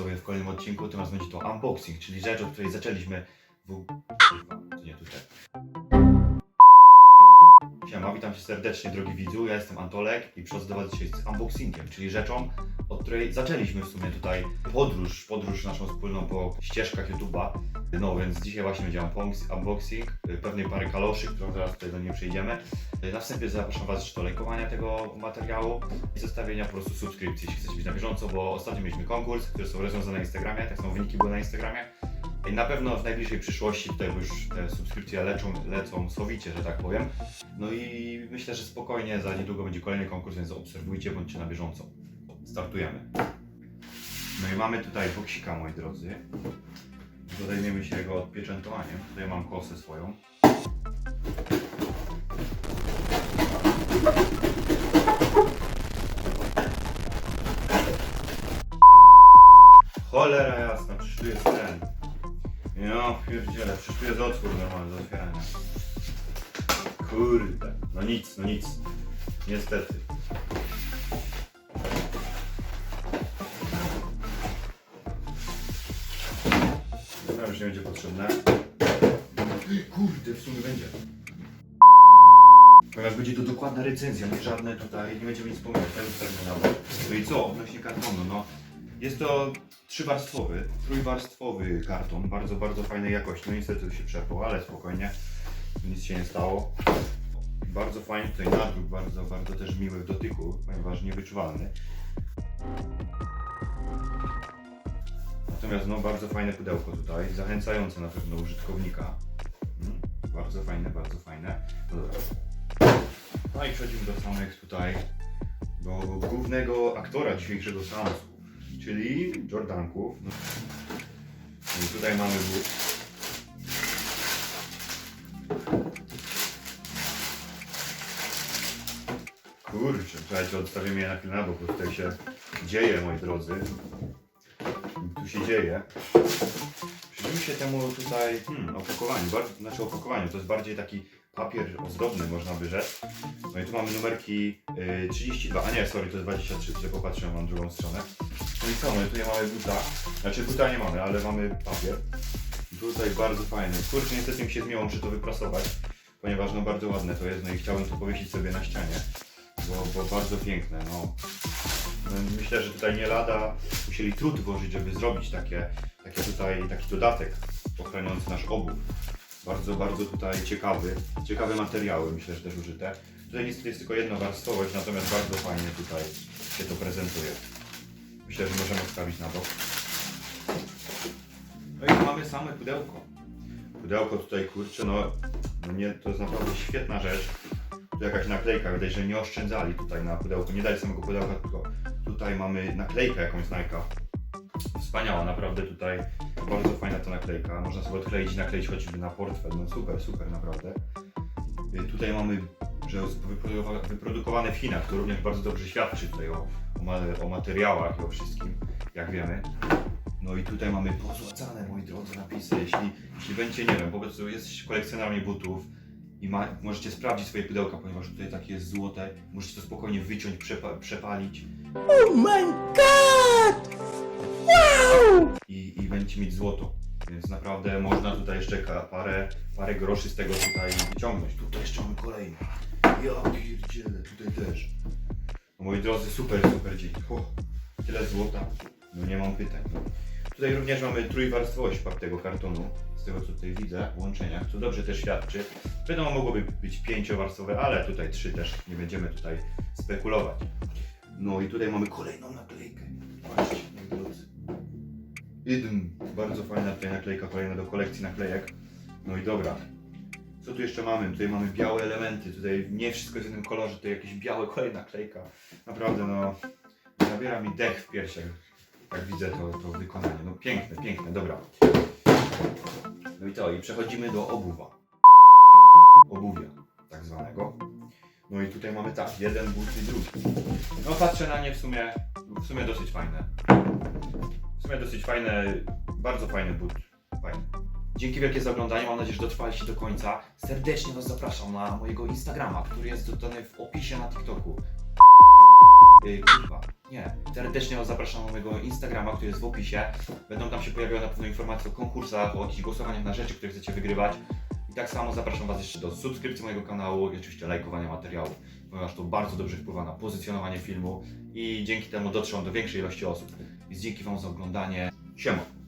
w kolejnym odcinku, teraz będzie to unboxing, czyli rzecz, od której zaczęliśmy w... Nie tutaj. Siema, witam cię serdecznie drogi widzu, ja jestem Antolek i przychodzę do was dzisiaj z unboxingiem, czyli rzeczą, której zaczęliśmy w sumie tutaj podróż, podróż naszą wspólną po ścieżkach YouTube'a. No więc dzisiaj właśnie będzie unbox- unboxing pewnej pary kaloszy, którą zaraz tutaj do niej przejdziemy. Na wstępie zapraszam was do lajkowania tego materiału i zostawienia po prostu subskrypcji, jeśli chcecie być na bieżąco, bo ostatnio mieliśmy konkurs, które są rozwiązane na Instagramie, tak samo wyniki były na Instagramie. I na pewno w najbliższej przyszłości tutaj już te subskrypcje lecą, lecą sowicie, że tak powiem. No i myślę, że spokojnie za niedługo będzie kolejny konkurs, więc obserwujcie, bądźcie na bieżąco. Startujemy. No i mamy tutaj boksika, moi drodzy. Zajmiemy się jego odpieczętowaniem. Tutaj mam kosę swoją. Cholera jasna, przecież tu jest ten. No, pierdziele, przecież tu jest otwór normalny do otwierania. Kurde, no nic, no nic. Niestety. Już nie będzie potrzebne. Kurde, w sumie będzie. Ponieważ będzie to dokładna recenzja, nie żadne tutaj, nie będziemy nic na bok. No i co, odnośnie kartonu, no. Jest to trzywarstwowy, trójwarstwowy karton, bardzo, bardzo fajnej jakości. No niestety się przerwał, ale spokojnie, nic się nie stało. Bardzo fajny tutaj nadruk, bardzo, bardzo też miły w dotyku, ponieważ niewyczuwalny. Natomiast no bardzo fajne pudełko tutaj, zachęcające na pewno użytkownika. Mm, bardzo fajne, bardzo fajne. No dobra. No i przechodzimy do samych tutaj, do głównego aktora dzisiejszego seansu, czyli Jordanków. No. I tutaj mamy. Kurczę, słuchajcie, odstawimy je na chwilę bo tutaj się dzieje, moi drodzy. Tu się dzieje. Przyjrzyjmy się temu tutaj hmm, opakowaniu, bardzo, znaczy opakowaniu, to jest bardziej taki papier ozdobny, można by rzec. No i tu mamy numerki y, 32, a nie, sorry, to jest 23, tutaj popatrzyłem, mam drugą stronę. No i co, no i tutaj mamy buta, znaczy buta nie mamy, ale mamy papier. Tutaj bardzo fajny. Kurczę, niestety mi się zmiało, muszę to wyprasować, ponieważ no bardzo ładne to jest, no i chciałbym to powiesić sobie na ścianie, bo, bo bardzo piękne, no. Myślę, że tutaj nie lada musieli trud włożyć, żeby zrobić takie, takie tutaj, taki dodatek ochraniający nasz obóz. Bardzo, bardzo tutaj ciekawy, ciekawe materiały, myślę, że też użyte. Tutaj niestety jest tylko jedna warstwowość, natomiast bardzo fajnie tutaj się to prezentuje. Myślę, że możemy wstawić na bok. No i tu mamy same pudełko. Pudełko tutaj, kurczę, no, no nie, to jest naprawdę świetna rzecz. Tu jakaś naklejka, widać, że nie oszczędzali tutaj na pudełku, nie dali samego pudełka, tylko tutaj mamy naklejkę jakąś z Nike'a. Wspaniała, naprawdę tutaj bardzo fajna ta naklejka. Można sobie odkleić i nakleić choćby na portfel. No super, super naprawdę. Y, Tutaj mamy, że jest wyprodukowa- wyprodukowane w Chinach, to również bardzo dobrze świadczy tutaj o, o, ma- o materiałach i o wszystkim, jak wiemy. No i tutaj mamy pozłacane, moi drodzy, napisy. Jeśli, jeśli będziecie, nie wiem, po prostu jesteście kolekcjonerami butów i ma, możecie sprawdzić swoje pudełka, ponieważ tutaj takie jest złote, możecie to spokojnie wyciąć, przepa- przepalić Oh my god! i, i będziecie mieć złoto. Więc naprawdę można tutaj jeszcze parę, parę groszy z tego tutaj wyciągnąć. Tutaj jeszcze mamy kolejny. Ja pierdzielę, tutaj też. No, moi drodzy, super, super dzień. O, tyle złota. No nie mam pytań. Tutaj również mamy trójwarstwowość tego kartonu. Z tego co tutaj widzę w łączeniach, co dobrze też świadczy. Wiadomo, mogłoby być pięciowarstwowe, ale tutaj trzy też nie będziemy tutaj spekulować. No i tutaj mamy kolejną naklejkę. Patrzcie, moi drodzy. Idm. Bardzo fajna tutaj naklejka kolejna do kolekcji naklejek. No i dobra. Co tu jeszcze mamy? Tutaj mamy białe elementy. Tutaj nie wszystko jest w jednym kolorze, tutaj jakieś białe kolejna naklejka. Naprawdę no. Zabiera mi dech w piersiach. Jak widzę to, to wykonanie. No piękne, piękne, dobra. No i to, i przechodzimy do obuwa. Obuwia, tak zwanego. No i tutaj mamy tak, jeden but i drugi. No patrzę na nie w sumie, w sumie dosyć fajne. W sumie dosyć fajne, bardzo fajny but. Fajny. Dzięki wielkie za oglądanie, mam nadzieję, że dotrwaliście do końca. Serdecznie Was zapraszam na mojego Instagrama, który jest dodany w opisie na TikToku. Kurwa, nie. Serdecznie Was zapraszam na mojego Instagrama, który jest w opisie. Będą tam się pojawiały na pewno informacje o konkursach, o jakichś głosowaniach na rzeczy, które chcecie wygrywać. I tak samo zapraszam Was jeszcze do subskrypcji mojego kanału i oczywiście lajkowania materiałów, ponieważ to bardzo dobrze wpływa na pozycjonowanie filmu i dzięki temu dotrze on do większej ilości osób. Więc dzięki Wam za oglądanie. Siema!